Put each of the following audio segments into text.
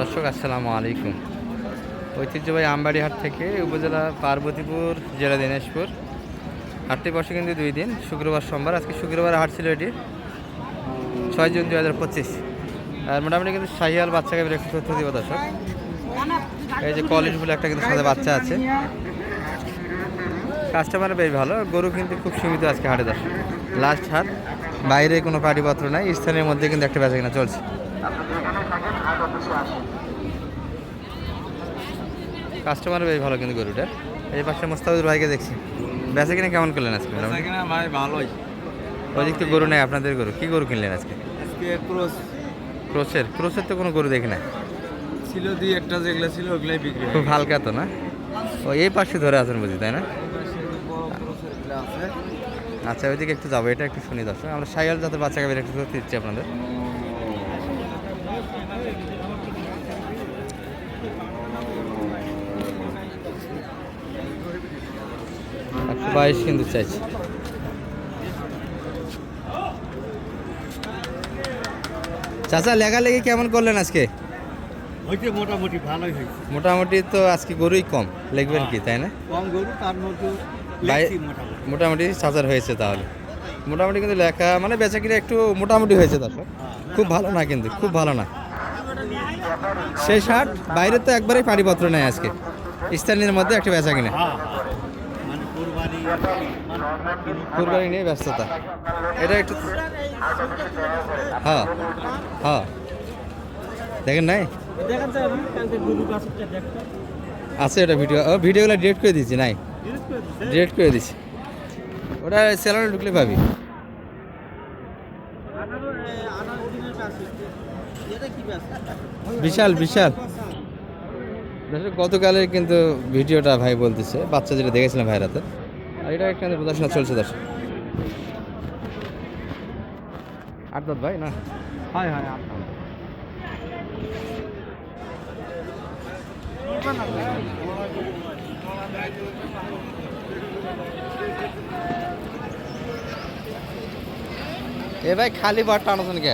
দর্শক, আসসালামু আলাইকুম। ঐতিহ্যবাহী আমবাড়িহাট থেকে উপজেলা পার্বতীপুর, জেলা দিনাজপুর। হাটটি বসে কিন্তু দুই দিন, শুক্রবার, সোমবার। আজকে শুক্রবার হাট ছিল এটি ছয় জুন দুই হাজার পঁচিশ। আর মোটামুটি কিন্তু শাহিয়াল বাচ্চাকে একটু তথ্য দিব, দর্শক। এই যে কলেজ বলে একটা কিন্তু সাথে বাচ্চা আছে। কাস্টমার বেশ ভালো, গরু কিন্তু খুব সীমিত আজকে হাটে, দর্শক। লাস্ট হাট, বাইরে কোনো পাটিপত্র নাই স্থানের মধ্যে কিন্তু একটা বেচা কিনা চলছে। কাস্টমার বেশ ভালো কিন্তু গরুটা। এই পাশে মোস্তাফিজুর ভাইকে দেখছি। বেচা কিনে কেমন করলেন আজকে? কিনা ভাই ভালোই। ওই দিক তো গরু নেই আপনাদের গরু। কি গরু কিনলেন আজকে? আজকে ক্রস ক্রোসের ক্রোসের তো কোনো গরু দেখি না। ছিল দুই একটা যেগুলো ছিল ওগুলাই বিক্রি খুব হালকা তো না? ও এই পাশে ধরে আছেন বুঝি তাই না? আচ্ছা ওইদিকে একটু যাব এটা একটু শুনি দর্শক। আমরা সাইয়াল জাতের বাচ্চাকে বের একটু দিচ্ছি আপনাদের। বাইশ কিন্তু চাইছি। চাচা লেখালেখি কেমন করলেন আজকে? মোটামুটি ভালোই হয়েছে। মোটামুটি তো আজকে গরুই কম লিখবেন কি তাই না? কম গরু তার মধ্যে মোটামুটি। চাচার হয়েছে তাহলে। মোটামুটি কিন্তু লেখা মানে বেচা কিনা একটু মোটামুটি হয়েছে দর্শক। খুব ভালো না কিন্তু খুব ভালো না। সেই শার্ট বাইরে তো একবারেই পানিপত্র নেয় আজকে। স্থানীয় মধ্যে একটা বেচা কিনে হ্যাঁ। কোরবানি নিয়ে ব্যস্ততা। এটা একটু হ্যাঁ হ্যাঁ। দেখেন নাই? আছে ওটা ভিডিও ও ভিডিওগুলো ডিলিট করে দিয়েছি, নাই? ডিলিট করে দিছি ওটা স্যালারে ঢুকলে পাবি। বিশাল বিশাল। গতকালের কিন্তু ভিডিওটা ভাই বলতেছে। বাচ্চা যেটা দেখেছিলাম ভাইয়ের হাতে। আর এটা একটা প্রদর্শন চলছে দর্শক। আট দাঁত ভাই না? হয় হয় এ ভাই খালি ভাত টানাছেন কে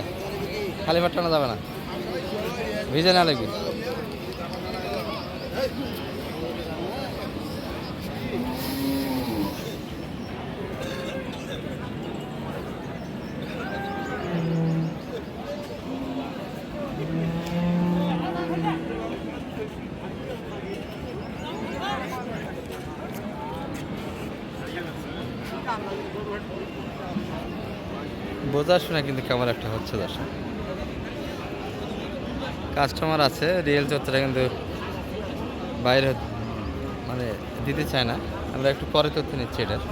খালি ভাত টানা যাবে না। ভিজে না লাগবে। বোঝা শোনা কিন্তু কেমন একটা হচ্ছে দর্শক। কাস্টমার আছে রিয়েল চত্বরে কিন্তু বাইরে মানে দিতে চায় না। আমরা একটু পরে তথ্য নিচ্ছি এটার।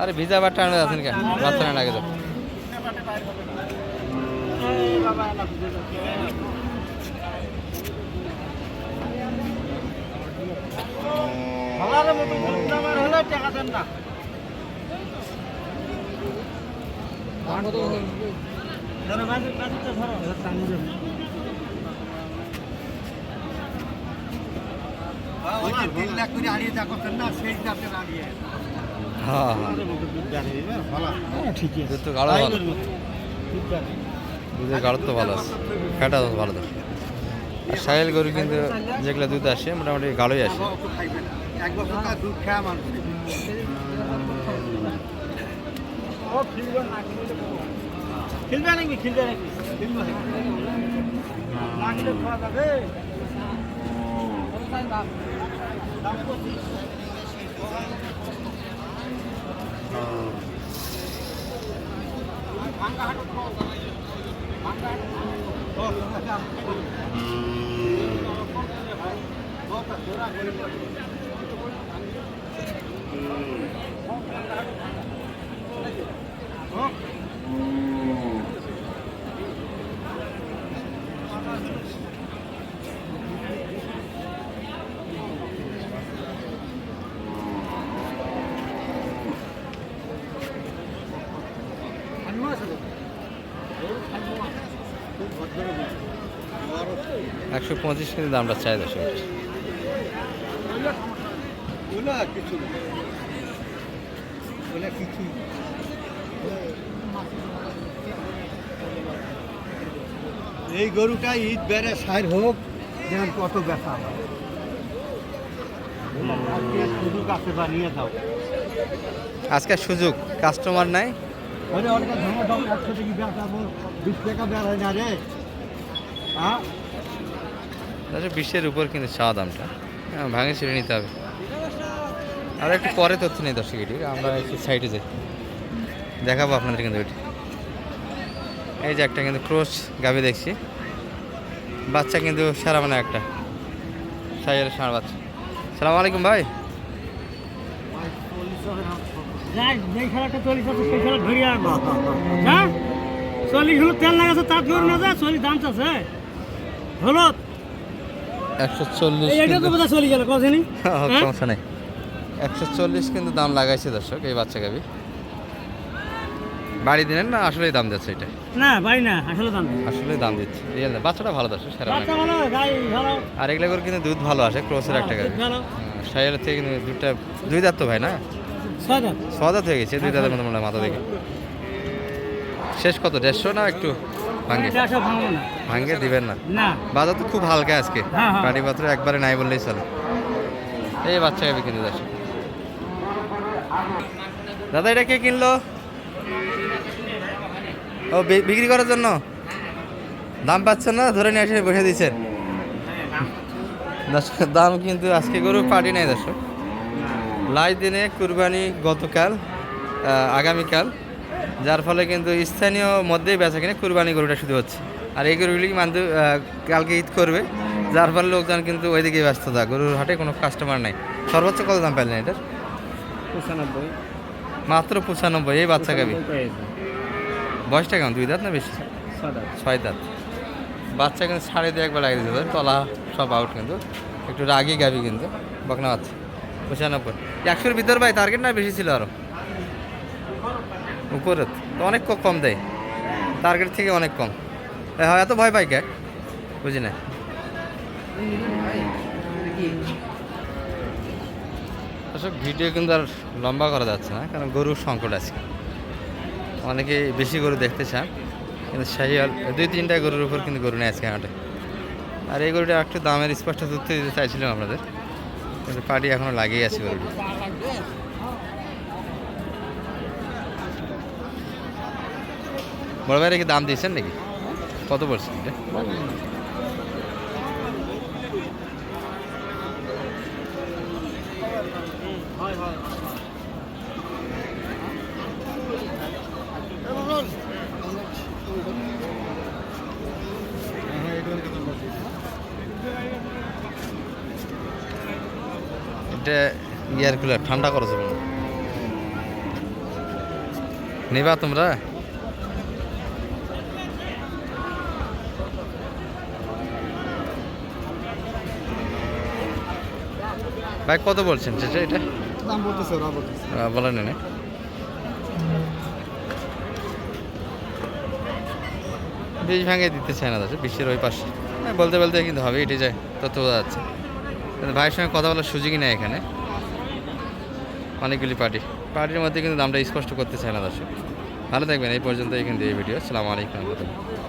আরে ভিজা বার টানা আছেন কেন? বাচ্চা না লাগে তো তিন লাখ করে আড়িয়ে যা করছেন না সেই দামে আড়িয়ে হ্যাঁ হ্যাঁ। তো ভালো। দুধের গাঢ় তো ভালো আছে। ফ্যাটা ভালো তো আর সাহেল গরু কিন্তু যেগুলো দুধ আসে মোটামুটি গাঢ়ই আসে। এক বছর দুধ মানুষ। খেলবে নাকি? খেলবে নাকি? খেলবে। 어? একশো পঁচিশ কিন্তু দামটা চাই দর্শক কিছু এই গরুটা ঈদ বেড়ে সার হোক যেমন কত ব্যথা আজকে শুধু কাছে বানিয়ে দাও। আজকে সুযোগ কাস্টমার নাই। আরে অনেক ধর্ম একশো টাকা বেড়াবো বিশ টাকা বেড়ায় না রে। হ্যাঁ বিশের উপর কিন্তু চাওয়া দামটা হ্যাঁ, ভাঙে ছিঁড়ে নিতে হবে। আর একটু পরে তথ্য নেই দর্শক এটি আমরা একটু সাইডে যাই। দেখাবো আপনাদের কিন্তু এটি। এই যে একটা কিন্তু ক্রোশ গাভি দেখছি। বাচ্চা কিন্তু সারা মানে একটা। সাইয়ের ষাঁড় বাচ্চা। সালাম আলাইকুম ভাই। চল্লিশ হলো তেল লাগাছে তার ধরে না যায় চল্লিশ দাম হলো একশো চল্লিশ কদিনই হ্যাঁ? সমস্যা নেই। একশো চল্লিশ কিন্তু দাম লাগাইছে দর্শক এই বাচ্চা গাভি বাড়ি দিলেন না আসলেই দাম দিচ্ছে এটা না বাড়ি না আসলে দাম আসলে দাম দিচ্ছে। রিয়েল বাচ্চাটা ভালো দর্শক সেরা বাচ্চা ভালো গাই ভালো। আর এগুলো করে কিন্তু দুধ ভালো আসে ক্রোসের একটা গাড়ি ভালো। সাইয়ের থেকে কিন্তু দুধটা দুই দাঁত তো ভাই না? ছ দাঁত। হয়ে গেছে দুই দাঁতের মতো মনে হয় মাথা দেখে শেষ কত দেড়শো না একটু ভাঙ্গে ভাঙ্গে দিবেন না? বাজার তো খুব হালকা আজকে। হ্যাঁ, হ্যাঁ। একবারে নাই বললেই চলে। এই বাচ্চা গাবি কিন্তু দেশ দাদা এটা কে কিনলো? ও বিক্রি করার জন্য? দাম পাচ্ছেন না? ধরে নিয়ে এসে বসে দিচ্ছেন। দাম কিন্তু আজকে গরু পাটি নাই দর্শক। লাই দিনে কুরবানি গতকাল আগামীকাল। যার ফলে কিন্তু স্থানীয় মধ্যেই বেচা কিনে কুরবানি গরুটা শুধু হচ্ছে। আর এই গরুগুলি মানতে কালকে ঈদ করবে যার ফলে লোকজন কিন্তু ওইদিকে ব্যস্ততা গরুর হাটে কোনো কাস্টমার নাই। সর্বোচ্চ কত দাম পেলেন এটার? পঁচানব্বই। মাত্র পঁচানব্বই এই বাচ্চা গাবি? বয়সটা কেমন দুই দাঁত না বেশি? ছয় দাঁত। বাচ্চা কিন্তু সাড়ে দিয়ে একবার লাগিয়ে দিতে তলা সব আউট কিন্তু। একটু রাগি গাবি কিন্তু। বকনা বাচ্চা। পঁচানব্বই। একশোর ভিতর ভাই টার্গেট না বেশি ছিল আরও উপরে তো অনেক কম দেয়। টার্গেট থেকে অনেক কম। হয় এত ভয় পাই কে? বুঝি না। অবশ্য ভিডিও কিন্তু আর লম্বা করা যাচ্ছে না, কারণ গরুর সংকট আছে। অনেকে বেশি গরু দেখতে চান, কিন্তু সেই দুই তিনটা গরুর উপর কিন্তু গরু নেই আজকে হাটে আর এই গরুটা একটু দামের স্পষ্ট তথ্য দিতে চাইছিলাম আপনাদের, কিন্তু পার্টি এখনও লাগিয়ে আছে গরুটি। বড় কি দাম দিয়েছেন নাকি? কত পড়ছে এটা? এটা ইয়ার কুলার, ঠান্ডা করেছে। নিবা তোমরা? ভাই কত বলছেন? সেটা এটা? দাম বলতেছে ওরা বলতেছে। বলেন না বীজ ভাঙে দিতে চায় না দাদা বিশ্বের ওই পাশে। হ্যাঁ, বলতে বলতে কিন্তু হবে এটি যায় তত বোঝা যাচ্ছে। ভাইয়ের সঙ্গে কথা বলার সুযোগই নেই এখানে। অনেকগুলি পার্টি। পার্টির মধ্যে কিন্তু দামটা স্পষ্ট করতে চায় না দর্শক। ভালো থাকবেন এই পর্যন্ত কিন্তু দিয়ে ভিডিও। সালাম আলাইকুম রহমতুল্লাহ।